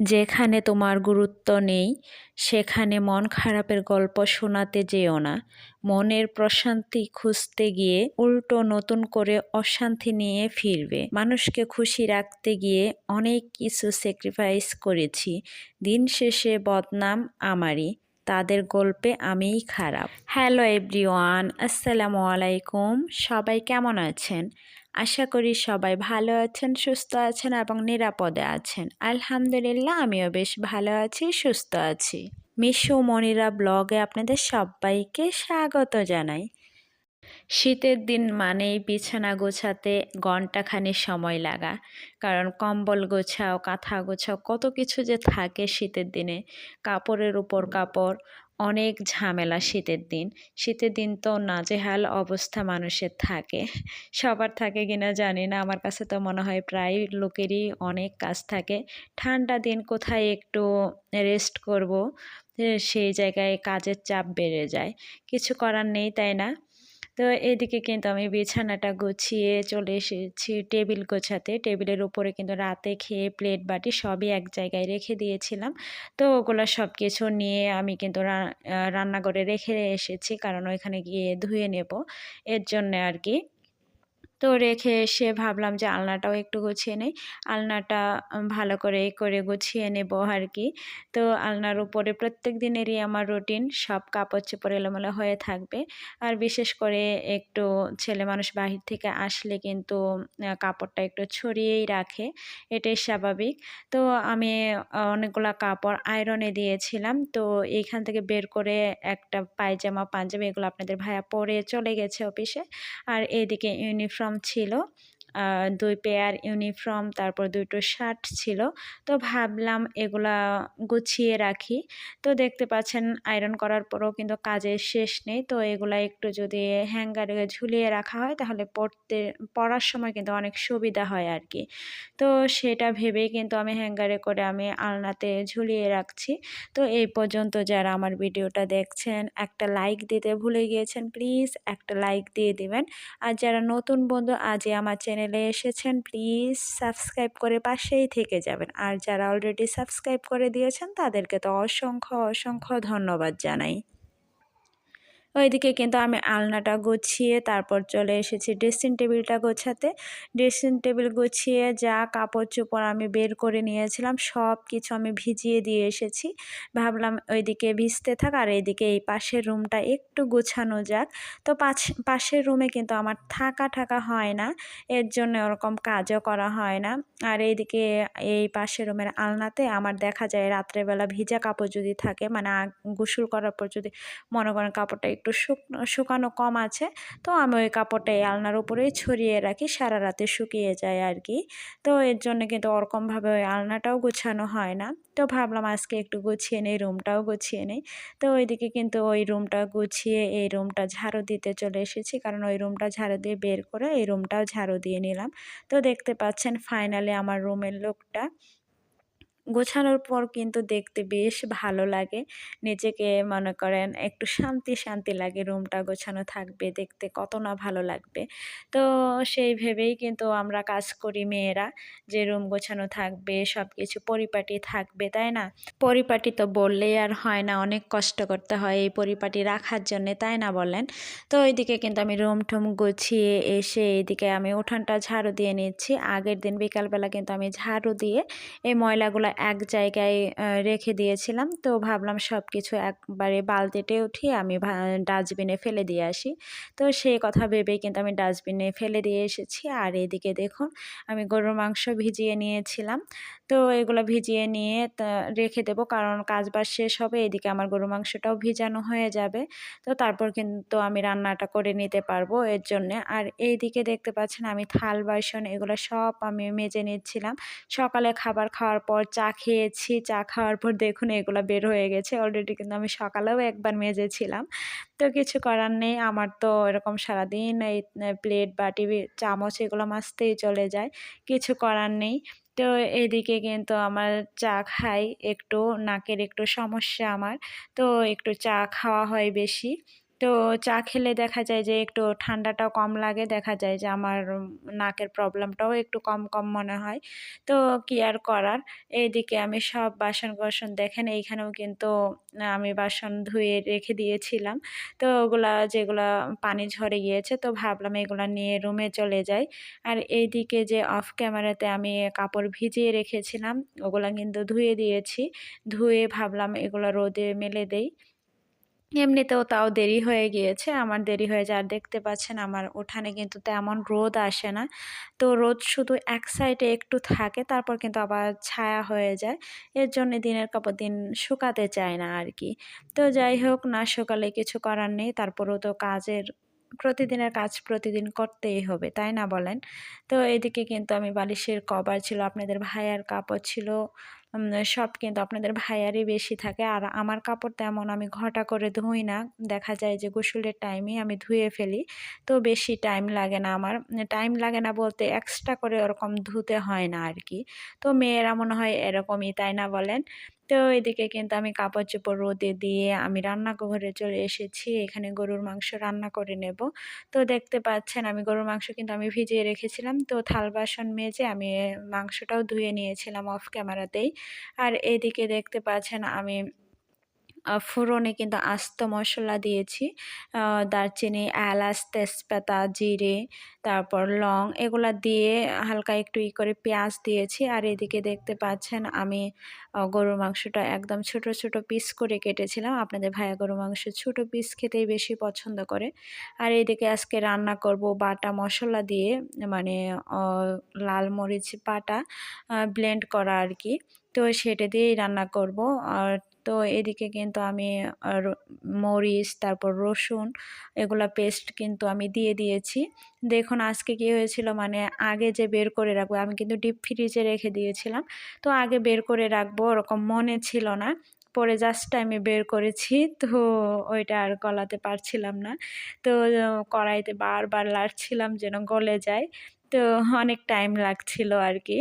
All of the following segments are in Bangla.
যেখানে তোমার গুরুত্ব নেই, সেখানে মন খারাপের গল্প শোনাতে যেও না। মনের প্রশান্তি খুঁজতে গিয়ে উল্টো নতুন করে অশান্তি নিয়ে ফিরবে। মানুষকে খুশি রাখতে গিয়ে অনেক কিছু স্যাক্রিফাইস করেছি। দিন শেষে বদনাম আমারই, তাদের গল্পে আমিই খারাপ। হ্যালো এভরিওয়ান আসসালামু আলাইকুম। সবাই কেমন আছেন? আশা করি সবাই ভালো আছেন, সুস্থ আছেন এবং নিরাপদে আছেন। আলহামদুলিল্লাহ, আমিও বেশ ভালো আছি, সুস্থ আছি। মিশু মনিরা ব্লগে আপনাদের সবাইকে স্বাগত জানাই। শীতের দিন মানেই বিছানা গোছাতে ঘন্টাখানি সময় লাগা। কারণ কম্বল গোছাও, কাঁথা গোছাও, কত কিছু যে থাকে শীতের দিনে। কাপড়ের উপর কাপড় অনেক ঝামেলা শীতের দিন। শীতের দিন তো নাজেহাল অবস্থা মানুষের থাকে। সবার থাকে কিনা জানি না। আমার কাছে তো মনে হয় প্রায় লোকেরই অনেক কাজ থাকে। ঠান্ডা দিন কোথায় একটু রেস্ট করব? সেই জায়গায় কাজের চাপ বেড়ে যায়। কিছু করার নেই, তাই না? তো এদিকে কিন্তু আমি বিছানাটা গুছিয়ে চলে এসেছি টেবিল গোছাতে। টেবিলের উপরে কিন্তু রাতে খেয়ে প্লেট, বাটি সবই এক জায়গায় রেখে দিয়েছিলাম। তো ওগুলো সব কিছু নিয়ে আমি কিন্তু রান্নাঘরে রেখে এসেছি, কারণ ওইখানে গিয়ে ধুয়ে নেব। এর জন্য আর কি তো রেখে এসে ভাবলাম যে আলনাটাও একটু গুছিয়ে নেই। আলনাটা ভালো করে এ করে গুছিয়ে নেব আর কি তো আলনার উপরে প্রত্যেক দিনেরই আমার রুটিন সব কাপড় চোপড় এলোমেলো হয়ে থাকবে। আর বিশেষ করে একটু ছেলে মানুষ বাহির থেকে আসলে কিন্তু কাপড়টা একটু ছড়িয়েই রাখে। এটাই স্বাভাবিক। তো আমি অনেকগুলো কাপড় আয়রনে দিয়েছিলাম। তো এইখান থেকে বের করে একটা পায়জামা, পাঞ্জাবি এগুলো আপনাদের ভাইয়া পরে চলে গেছে অফিসে। আর এদিকে ইউনিফর্ম ইউনিফর্ম ছিল। দুই পেয়ার ইউনিফর্ম তারপর দুটো শার্ট ছিল। তো ভাবলাম এগুলা গুছিয়ে রাখি। তো দেখতে পাচ্ছেন আয়রন করার পরও কিন্তু কাজের শেষ নেই। তো এগুলা একটু যদি হ্যাঙ্গারে ঝুলিয়ে রাখা হয়, তাহলে পড়তে, পড়ার সময় কিন্তু অনেক সুবিধা হয় আর কি তো সেটা ভেবেই কিন্তু আমি হ্যাঙ্গারে করে আমি আলনাতে ঝুলিয়ে রাখছি। তো এই পর্যন্ত যারা আমার ভিডিওটা দেখছেন, একটা লাইক দিতে ভুলে গিয়েছেন প্লিজ একটা লাইক দিয়ে দিবেন। আর যারা নতুন বন্ধু, আজই আমার চ্যানেলে এসেছেন প্লিজ সাবস্ক্রাইব করে পাশেই থেকে যাবেন। আর যারা অলরেডি সাবস্ক্রাইব করে দিয়েছেন, তাদেরকে তো অসংখ্য অসংখ্য ধন্যবাদ জানাই। ওইদিকে কিন্তু আমি আলনাটা গুছিয়ে তারপর চলে এসেছি ড্রেসিং টেবিলটা গোছাতে। ড্রেসিং টেবিল গুছিয়ে যা কাপড় চোপড় আমি বের করে নিয়েছিলাম, সব কিছু আমি ভিজিয়ে দিয়ে এসেছি। ভাবলাম ওইদিকে ভিজতে থাক আর এইদিকে এই পাশের রুমটা একটু গোছানো যাক। তো পাশের রুমে কিন্তু আমার থাকা ঠাকা হয় না, এর জন্য ওরকম কাজও করা হয় না। আর এইদিকে এই পাশের রুমের আলনাতে আমার দেখা যায় রাত্রেবেলা ভিজা কাপড় যদি থাকে মানে গোসল করার পর যদি মনে করেন কাপড়টা একটু শুকনো, শুকানো কম আছে, তো আমি ওই কাপড়টা এই আলনার উপরেই ছড়িয়ে রাখি, সারা রাতে শুকিয়ে যায় আর কি তো এর জন্য কিন্তু ওরকমভাবে ওই আলনাটাও গুছানো হয় না। তো ভাবলাম আজকে একটু গুছিয়ে নেই, রুমটাও গুছিয়ে নেই। তো ওইদিকে কিন্তু ওই রুমটা গুছিয়ে এই রুমটা ঝাড়ু দিতে চলে এসেছি, কারণ ওই রুমটা ঝাড়ু দিয়ে বের করে এই রুমটাও ঝাড়ু দিয়ে নিলাম। তো দেখতে পাচ্ছেন, ফাইনালি আমার রুমের লোকটা। গোছানোর পর কিন্তু দেখতে বেশ ভালো লাগে। নিজেকে মনে করেন একটু শান্তি শান্তি লাগে রুমটা গোছানো থাকবে, দেখতে কত না ভালো লাগবে। তো সেই ভেবেই কিন্তু আমরা কাজ করি মেয়েরা যে রুম গোছানো থাকবে সব কিছু পরিপাটি থাকবে, তাই না? পরিপাটি তো বললেই আর হয় না, অনেক কষ্ট করতে হয় এই পরিপাটি রাখার জন্যে, তাই না বলেন? তো ওইদিকে কিন্তু আমি রুম টুম গুছিয়ে এসে এইদিকে আমি উঠানটা ঝাড়ু দিয়ে নিচ্ছি। আগের দিন বিকালবেলা কিন্তু আমি ঝাড়ু দিয়ে এই ময়লাগুলো এক জায়গায় রেখে দিয়েছিলাম। তো ভাবলাম সব কিছু একবারে বালতিতে উঠিয়ে আমি ডাস্টবিনে ফেলে দিয়ে আসি। তো সেই কথা ভেবেই কিন্তু আমি ডাস্টবিনে ফেলে দিয়ে এসেছি। আর এদিকে দেখুন, আমি গরুর মাংস ভিজিয়ে নিয়েছিলাম। তো এগুলো ভিজিয়ে নিয়ে রেখে দেবো। কারণ কাজ বাজ শেষ হবে, এদিকে আমার গরু মাংসটাও ভিজানো হয়ে যাবে। তো তারপর কিন্তু আমি রান্নাটা করে নিতে পারব এর জন্যে। আর এই দিকে দেখতে পাচ্ছেন, আমি থাল, বাসন এগুলো সব আমি মেজে নিচ্ছিলাম। সকালে খাবার খাওয়ার পর চা খেয়েছি, চা খাওয়ার পর দেখুন এগুলো বের হয়ে গেছে। অলরেডি কিন্তু আমি সকালেও একবার মেজেছিলাম। তো কিছু করার নেই, আমার তো এরকম সারাদিন এই প্লেট বাটি চামচ এগুলো মাজতেই চলে যায়, কিছু করার নেই। তো এদিকে কিন্তু আমার চা খাই, একটু নাকের একটু সমস্যা আমার, তো একটু চা খাওয়া হয় বেশি। তো চা খেলে দেখা যায় যে একটু ঠান্ডাটাও কম লাগে। দেখা যায় যে আমার নাকের প্রবলেমটাও একটু কম কম মনে হয়। তো কি আর করার? এইদিকে আমি সব বাসন কোসন দেখেন, এইখানেও কিন্তু আমি বাসন ধুয়ে রেখে দিয়েছিলাম। তো ওগুলা যেগুলা পানি ঝরে গিয়েছে, তো ভাবলাম এগুলা নিয়ে রুমে চলে যাই। আর এইদিকে যে অফ ক্যামেরাতে আমি কাপড় ভিজিয়ে রেখেছিলাম, ওগুলা কিন্তু ধুয়ে দিয়েছি। ধুয়ে ভাবলাম এগুলো রোদে মেলে দেই। এমনিতেও তাও দেরি হয়ে গিয়েছে। আমার দেরি হয়ে যায়। আর দেখতে পাচ্ছেন, আমার উঠানে কিন্তু তেমন রোদ আসে না। তো রোদ শুধু এক সাইডে একটু থাকে, তারপর কিন্তু আবার ছায়া হয়ে যায়। এর জন্য দিনের কাপড় দিন শুকাতে চায় না আর কি। তো যাই হোক, না শুকালে কিছু করার নেই। তারপরেও তো কাজের, প্রতিদিনের কাজ প্রতিদিন করতেই হবে, তাই না বলেন? তো এদিকে কিন্তু আমি বালিশের কভার ছিল, আপনাদের ভাইয়ার কাপড় ছিল সব কিন্তু আপনাদের ভাইয়ারই বেশি থাকে। আর আমার কাপড় তেমন আমি ঘটা করে ধুই না। দেখা যায় যে গোসলের টাইমে আমি ধুয়ে ফেলি। তো বেশি টাইম লাগে না আমার। টাইম লাগে না বলতে এক্সট্রা করে ওরকম ধুতে হয় না আর কি। তো মেয়েরা মনে হয় এরকমই, তাই না বলেন? তো এদিকে কিন্তু আমি কাপড় চোপড় রোদে দিয়ে আমি রান্নাঘরে চলে এসেছি। এখানে গরুর মাংস রান্না করে নেব। তো দেখতে পাচ্ছেন আমি গরুর মাংস কিন্তু আমি ভিজিয়ে রেখেছিলাম। তো থাল বাসন মেজে আমি মাংসটাও ধুয়ে নিয়েছিলাম অফ ক্যামেরাতেই আর এদিকে দেখতে পাচ্ছেন আমি ফোড়নে কিন্তু আস্ত মশলা দিয়েছি। দারচিনি, এলাচ, তেজপাতা, জিরে, তারপর লং এগুলা দিয়ে হালকা একটু ই করে পেঁয়াজ দিয়েছি। আর এদিকে দেখতে পাচ্ছেন আমি গরুর মাংসটা একদম ছোট ছোট পিস করে কেটেছিলাম। আপনাদের ভাইয়া গরুর মাংস ছোট পিস খেতেই বেশি পছন্দ করে। আর এদিকে আজকে রান্না করব বাটা মশলা দিয়ে মানে লাল মরিচ বাটা ব্লেন্ড করা আর কি। তো সেটা দিয়েই রান্না করব। আর তো এদিকে কিন্তু আমি মরিচ, তারপর রসুন এগুলা পেস্ট কিন্তু আমি দিয়ে দিয়েছি। দেখুন আজকে কি হয়েছিল মানে আগে যে বের করে রাখব, আমি কিন্তু ডিপ ফ্রিজে রেখে দিয়েছিলাম। তো আগে বের করে রাখব, ওরকম মনে ছিল না। পরে জাস্ট আমি বের করেছি, তো ওইটা আর গলাতে পারছিলাম না। তো কড়াইতে বারবার লাড়ছিলাম যেন গলে যায়। তো অনেক টাইম লাগছিল আর কি।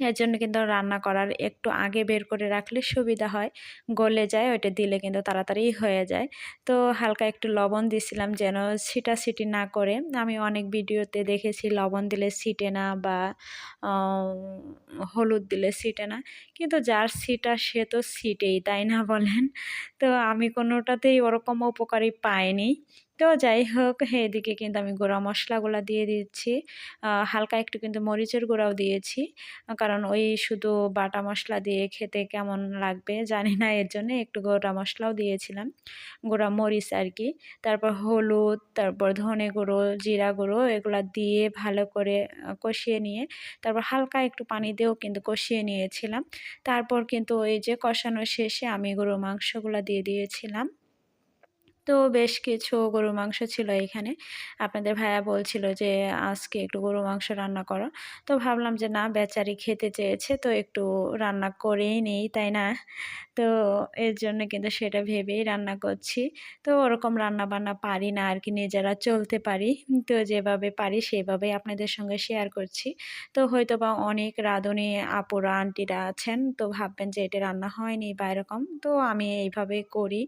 এর জন্য কিন্তু রান্না করার একটু আগে বের করে রাখলে সুবিধা হয়। গলে যায়, ওইটা দিলে কিন্তু তাড়াতাড়ি হয়ে যায়। তো হালকা একটু লবণ দিছিলাম যেন সিটা সিটি না করে। আমি অনেক ভিডিওতে দেখেছি লবণ দিলে সিটে না বা হলুদ দিলে সিটে না। কিন্তু যার সিটা সে তো সিটেই তাই না বলেন? তো আমি কোনোটাতেই ওরকম উপকারী পাইনি। তো যাই হোক, এদিকে কিন্তু আমি গুঁড়া মশলাগুলো দিয়ে দিচ্ছি। হালকা একটু কিন্তু মরিচের গুঁড়াও দিয়েছি। কারণ ওই শুধু বাটা মশলা দিয়ে খেতে কেমন লাগবে জানি না, এর জন্য একটু গোটা মশলাও দিয়েছিলাম। গুঁড়া মরিচ আর কি। তারপর হলুদ, তারপর ধনে গুঁড়ো, জিরা গুঁড়ো এগুলো দিয়ে ভালো করে কষিয়ে নিয়ে তারপর হালকা একটু পানি দিয়েও কিন্তু কষিয়ে নিয়েছিলাম। তারপর কিন্তু ওই যে কষানো শেষে আমি গরু মাংসগুলো দিয়ে দিয়েছিলাম। তো বেশ কিছু গরুর মাংস ছিল এখানে। আপনাদের ভাইয়া বলছিল যে, আজকে একটু গরু মাংস রান্না করো। তো ভাবলাম যে, না, বেচারি খেতে চেয়েছে, তো একটু রান্না করেই নেই, তাই না? তো এর জন্য কিন্তু সেটা ভেবেই রান্না করছি। তো ওরকম রান্না বান্না পারি না আর কি, নিজেরা চলতে পারি। তো যেভাবে পারি সেভাবেই আপনাদের সঙ্গে শেয়ার করছি। তো হয়তো বা অনেক রাঁধুনি আপুরা, আন্টিরা আছেন, তো ভাববেন যে, এটা রান্না হয়নি বা এরকম। তো আমি এইভাবে করি।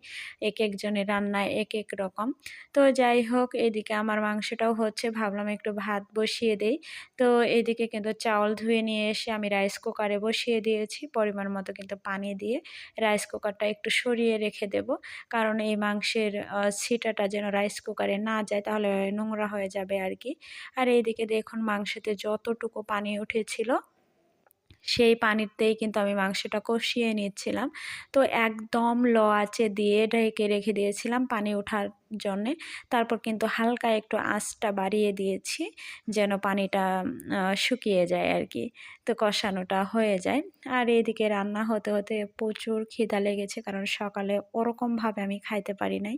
এক একজনের রান্নায় এক এক রকম। তো যাই হোক এদিকে আমার মাংসটাও হচ্ছে, ভাবলাম একটু ভাত বসিয়ে দেই। তো এদিকে কিন্তু চাউল ধুয়ে নিয়ে এসে আমি রাইস কুকারে বসিয়ে দিয়েছি, পরিমাণ মতো কিন্তু পানি দিয়ে রাইস কুকারটা একটু সরিয়ে রেখে দেব। কারণ এই মাংসের ছিটাটা যেন রাইস কুকারে না যায়, তাহলে নোংরা হয়ে যাবে আর কি। আর এইদিকে দেখুন, মাংসতে যতটুকু পানি উঠেছিল সেই পানিতেই কিন্তু আমি মাংসটা কষিয়ে নিচ্ছিলাম তো একদম ল আঁচে দিয়ে ঢেকে রেখে দিয়েছিলাম পানি ওঠার জন্যে। তারপর কিন্তু হালকা একটু আঁচটা বাড়িয়ে দিয়েছি যেন পানিটা শুকিয়ে যায় আর কি তো কষানোটা হয়ে যায়। আর এদিকে রান্না হতে হতে প্রচুর খিদা লেগেছে কারণ সকালে ওরকমভাবে আমি খাইতে পারি নাই।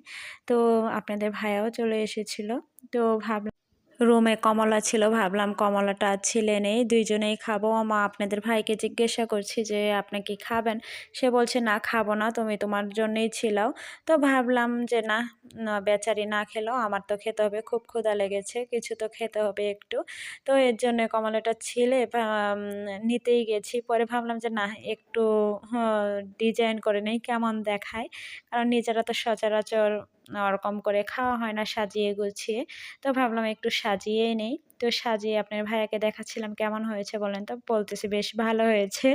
তো আপনাদের ভাইয়াও চলে এসেছিল। তো ভাবলাম রুমে কমলা ছিল, ভাবলাম কমলাটা ছিলে নেই, দুইজনেই খাব। মা আপনাদের ভাইকে জিজ্ঞাসা করছি যে, আপনি কি খাবেন? সে বলছে, না, খাব না, তুমি তোমার জন্যই ছিলাও। তো ভাবলাম যে, না না, বেচারি না খেলেও আমার তো খেতে হবে খুব ক্ষুধা লেগেছে কিছু তো খেতে হবে একটু। তো এর জন্য কমলাটা ছিলে নিতেই গেছি পরে ভাবলাম যে না একটু ডিজাইন করে নেই কেমন দেখায়? কারণ নিজেরা তো সচরাচর ওরকম করে খাওয়া হয় না সাজিয়ে গুছিয়ে। তো ভাবলাম একটু সাজিয়েই নেই। তো সাজিয়ে আপনার ভাইয়াকে দেখাচ্ছিলাম কেমন হয়েছে বলেন তো? বলতেছি বেশ ভালো হয়েছে।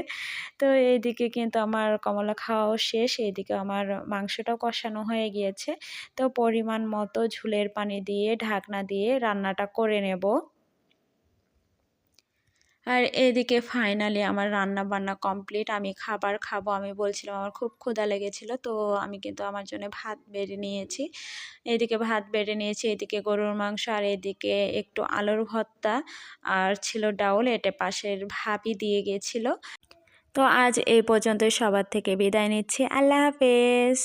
তো এইদিকে কিন্তু আমার কমলা খাওয়াও শেষ, এইদিকে আমার মাংসটাও কষানো হয়ে গিয়েছে। তো পরিমাণ মতো ঝুলের পানি দিয়ে, ঢাকনা দিয়ে রান্নাটা করে নেব। আর এদিকে ফাইনালি আমার রান্না বান্না কমপ্লিট আমি খাবার খাব। আমি বলছিলাম, আমার খুব ক্ষুধা লেগেছিল, তো আমি কিন্তু আমার জন্য ভাত বেড়ে নিয়েছি। এদিকে ভাত বেড়ে নিয়েছি, এদিকে গরুর মাংস, আর এদিকে একটু আলুর ভর্তা আর ছিল ডাউল, এটা পাশের ভাবি দিয়ে গেছিল। তো আজ এই পর্যন্ত সবার থেকে বিদায় নিচ্ছি। আল্লাহ হাফেজ।